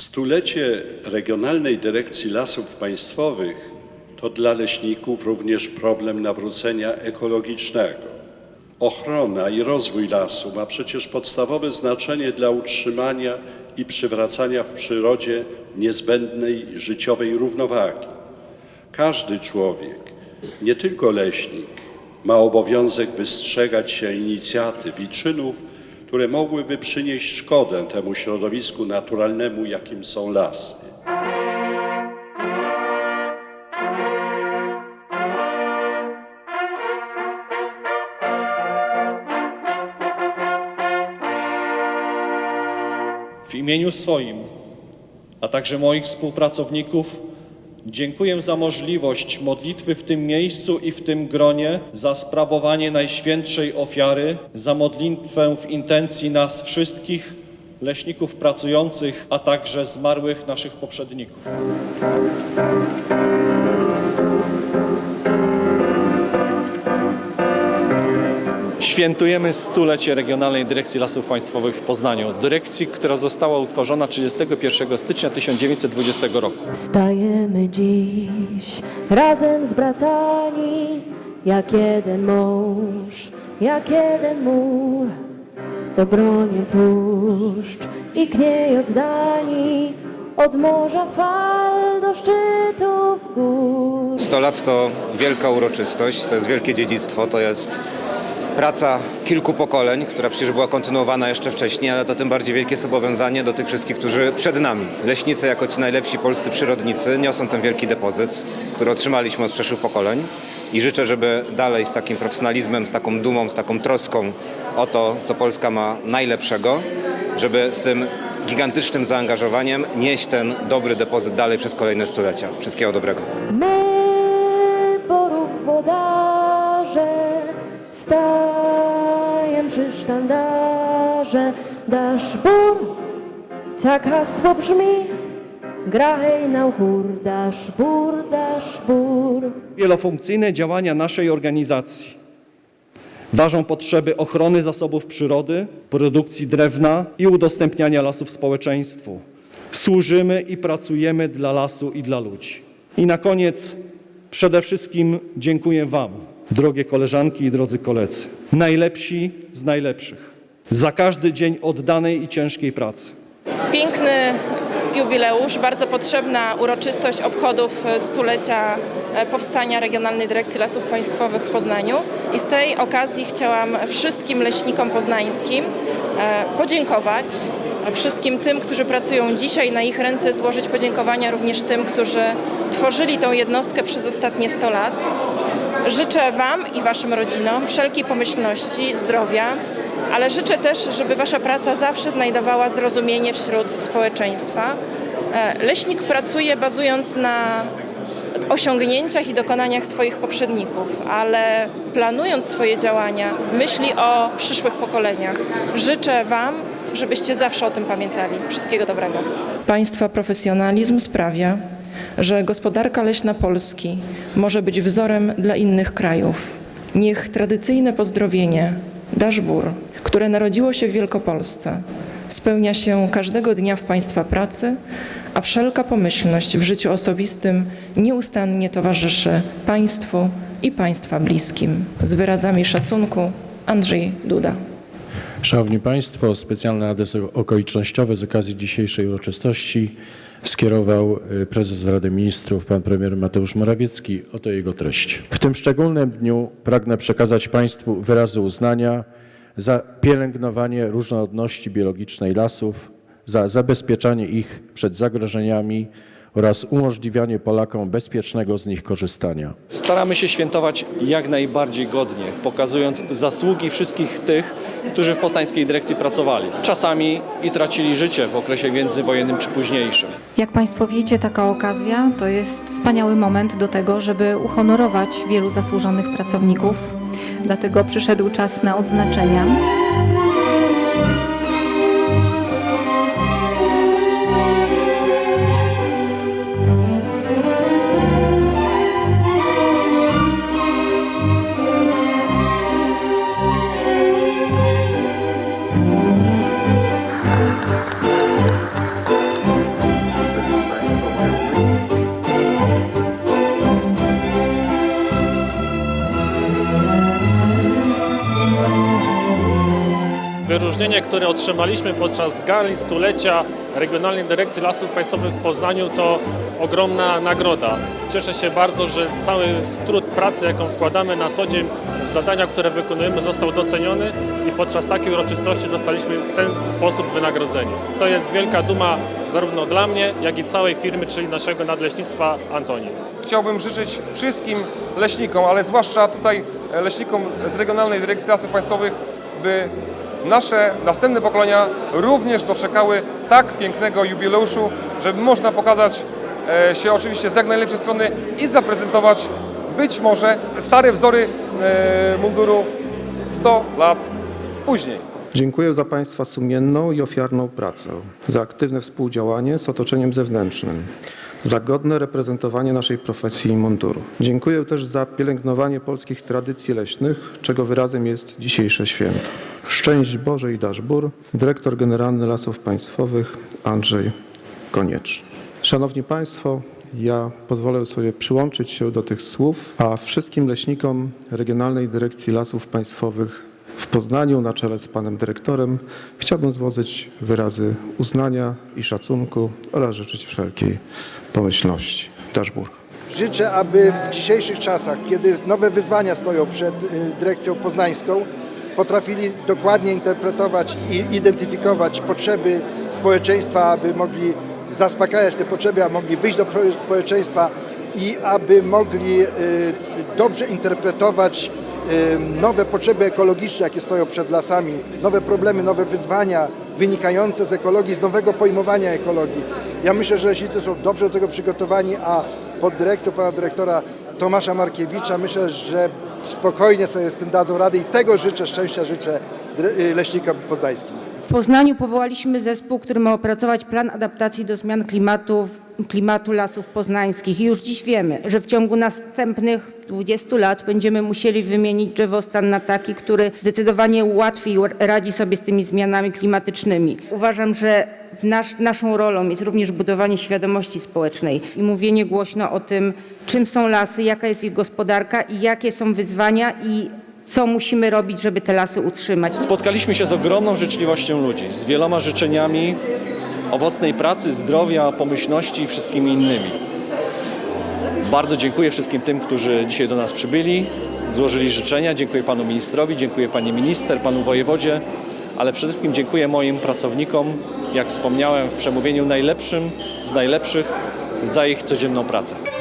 Stulecie Regionalnej Dyrekcji Lasów Państwowych to dla leśników również problem nawrócenia ekologicznego. Ochrona i rozwój lasu ma przecież podstawowe znaczenie dla utrzymania i przywracania w przyrodzie niezbędnej życiowej równowagi. Każdy człowiek, nie tylko leśnik, ma obowiązek wystrzegać się inicjatyw i czynów, które mogłyby przynieść szkodę temu środowisku naturalnemu, jakim są lasy. W imieniu swoim, a także moich współpracowników, dziękuję za możliwość modlitwy w tym miejscu i w tym gronie, za sprawowanie Najświętszej Ofiary, za modlitwę w intencji nas wszystkich, leśników pracujących, a także zmarłych naszych poprzedników. Świętujemy stulecie Regionalnej Dyrekcji Lasów Państwowych w Poznaniu. Dyrekcji, która została utworzona 31 stycznia 1920 roku. Stajemy dziś razem zbracani, jak jeden mąż, jak jeden mur, w obronie puszcz i kniej oddani, od morza fal do szczytów gór. 100 lat to wielka uroczystość, to jest wielkie dziedzictwo, to jest praca kilku pokoleń, która przecież była kontynuowana jeszcze wcześniej, ale to tym bardziej wielkie zobowiązanie do tych wszystkich, którzy przed nami. Leśnicy jako ci najlepsi polscy przyrodnicy niosą ten wielki depozyt, który otrzymaliśmy od przeszłych pokoleń i życzę, żeby dalej z takim profesjonalizmem, z taką dumą, z taką troską o to, co Polska ma najlepszego, żeby z tym gigantycznym zaangażowaniem nieść ten dobry depozyt dalej przez kolejne stulecia. Wszystkiego dobrego. Stajem przy sztandarze, dasz tak hasło brzmi, grahej na chór, dasz bór, dasz. Wielofunkcyjne działania naszej organizacji ważą potrzeby ochrony zasobów przyrody, produkcji drewna i udostępniania lasów społeczeństwu. Służymy i pracujemy dla lasu i dla ludzi. I na koniec przede wszystkim dziękuję Wam, drogie koleżanki i drodzy koledzy, najlepsi z najlepszych, za każdy dzień oddanej i ciężkiej pracy. Piękny jubileusz, bardzo potrzebna uroczystość obchodów stulecia e, powstania Regionalnej Dyrekcji Lasów Państwowych w Poznaniu. I z tej okazji chciałam wszystkim leśnikom poznańskim e, podziękować, wszystkim tym, którzy pracują dzisiaj, na ich ręce złożyć podziękowania również tym, którzy tworzyli tą jednostkę przez ostatnie 100 lat. Życzę Wam i Waszym rodzinom wszelkiej pomyślności, zdrowia, ale życzę też, żeby Wasza praca zawsze znajdowała zrozumienie wśród społeczeństwa. E, Leśnik pracuje bazując na osiągnięciach i dokonaniach swoich poprzedników, ale planując swoje działania, myśli o przyszłych pokoleniach. Życzę Wam, żebyście zawsze o tym pamiętali. Wszystkiego dobrego. Państwa profesjonalizm sprawia, że gospodarka leśna Polski może być wzorem dla innych krajów. Niech tradycyjne pozdrowienie Daszbur, które narodziło się w Wielkopolsce, spełnia się każdego dnia w Państwa pracy, a wszelka pomyślność w życiu osobistym nieustannie towarzyszy Państwu i Państwa bliskim. Z wyrazami szacunku Andrzej Duda. Szanowni Państwo, specjalny adres okolicznościowy z okazji dzisiejszej uroczystości skierował y, prezes Rady Ministrów, pan premier Mateusz Morawiecki. Oto jego treść. W tym szczególnym dniu pragnę przekazać Państwu wyrazy uznania za pielęgnowanie różnorodności biologicznej lasów, za zabezpieczanie ich przed zagrożeniami oraz umożliwianie Polakom bezpiecznego z nich korzystania. Staramy się świętować jak najbardziej godnie, pokazując zasługi wszystkich tych, którzy w Poznańskiej Dyrekcji pracowali. Czasami i tracili życie w okresie międzywojennym czy późniejszym. Jak Państwo wiecie, taka okazja to jest wspaniały moment do tego, żeby uhonorować wielu zasłużonych pracowników. Dlatego przyszedł czas na odznaczenia. Wyróżnienie, które otrzymaliśmy podczas gali stulecia Regionalnej Dyrekcji Lasów Państwowych w Poznaniu to ogromna nagroda. Cieszę się bardzo, że cały trud pracy, jaką wkładamy na co dzień w zadania, które wykonujemy został doceniony i podczas takiej uroczystości zostaliśmy w ten sposób wynagrodzeni. To jest wielka duma zarówno dla mnie, jak i całej firmy, czyli naszego nadleśnictwa Antoni. Chciałbym życzyć wszystkim leśnikom, ale zwłaszcza tutaj leśnikom z Regionalnej Dyrekcji Lasów Państwowych, by nasze następne pokolenia również doczekały tak pięknego jubileuszu, żeby można pokazać e, się oczywiście z jak najlepszej strony i zaprezentować być może stare wzory e, munduru 100 lat później. Dziękuję za Państwa sumienną i ofiarną pracę, za aktywne współdziałanie z otoczeniem zewnętrznym, za godne reprezentowanie naszej profesji i munduru. Dziękuję też za pielęgnowanie polskich tradycji leśnych, czego wyrazem jest dzisiejsze święto. Szczęść Boże i dasz Bór, dyrektor generalny Lasów Państwowych Andrzej Konieczny. Szanowni Państwo, ja pozwolę sobie przyłączyć się do tych słów, a wszystkim leśnikom Regionalnej Dyrekcji Lasów Państwowych w Poznaniu na czele z panem dyrektorem chciałbym złożyć wyrazy uznania i szacunku oraz życzyć wszelkiej pomyślności. Daszburg. Życzę, aby w dzisiejszych czasach, kiedy nowe wyzwania stoją przed y, dyrekcją poznańską, potrafili dokładnie interpretować i identyfikować potrzeby społeczeństwa, aby mogli zaspokajać te potrzeby, a mogli wyjść do społeczeństwa i aby mogli y, dobrze interpretować y, nowe potrzeby ekologiczne, jakie stoją przed lasami, nowe problemy, nowe wyzwania wynikające z ekologii, z nowego pojmowania ekologii. Ja myślę, że leśnicy są dobrze do tego przygotowani, a pod dyrekcją pana dyrektora Tomasza Markiewicza myślę, że spokojnie sobie z tym dadzą radę i tego życzę, szczęścia życzę dre- leśnikom poznańskim. Poznaniu powołaliśmy zespół, który ma opracować plan adaptacji do zmian klimatu, klimatu lasów poznańskich. I już dziś wiemy, że w ciągu następnych 20 lat będziemy musieli wymienić drzewostan na taki, który zdecydowanie łatwiej radzi sobie z tymi zmianami klimatycznymi. Uważam, że nasz, naszą rolą jest również budowanie świadomości społecznej i mówienie głośno o tym, czym są lasy, jaka jest ich gospodarka i jakie są wyzwania i co musimy robić, żeby te lasy utrzymać. Spotkaliśmy się z ogromną życzliwością ludzi, z wieloma życzeniami owocnej pracy, zdrowia, pomyślności i wszystkimi innymi. Bardzo dziękuję wszystkim tym, którzy dzisiaj do nas przybyli, złożyli życzenia. Dziękuję panu ministrowi, dziękuję pani minister, panu wojewodzie, ale przede wszystkim dziękuję moim pracownikom, jak wspomniałem w przemówieniu najlepszym z najlepszych za ich codzienną pracę.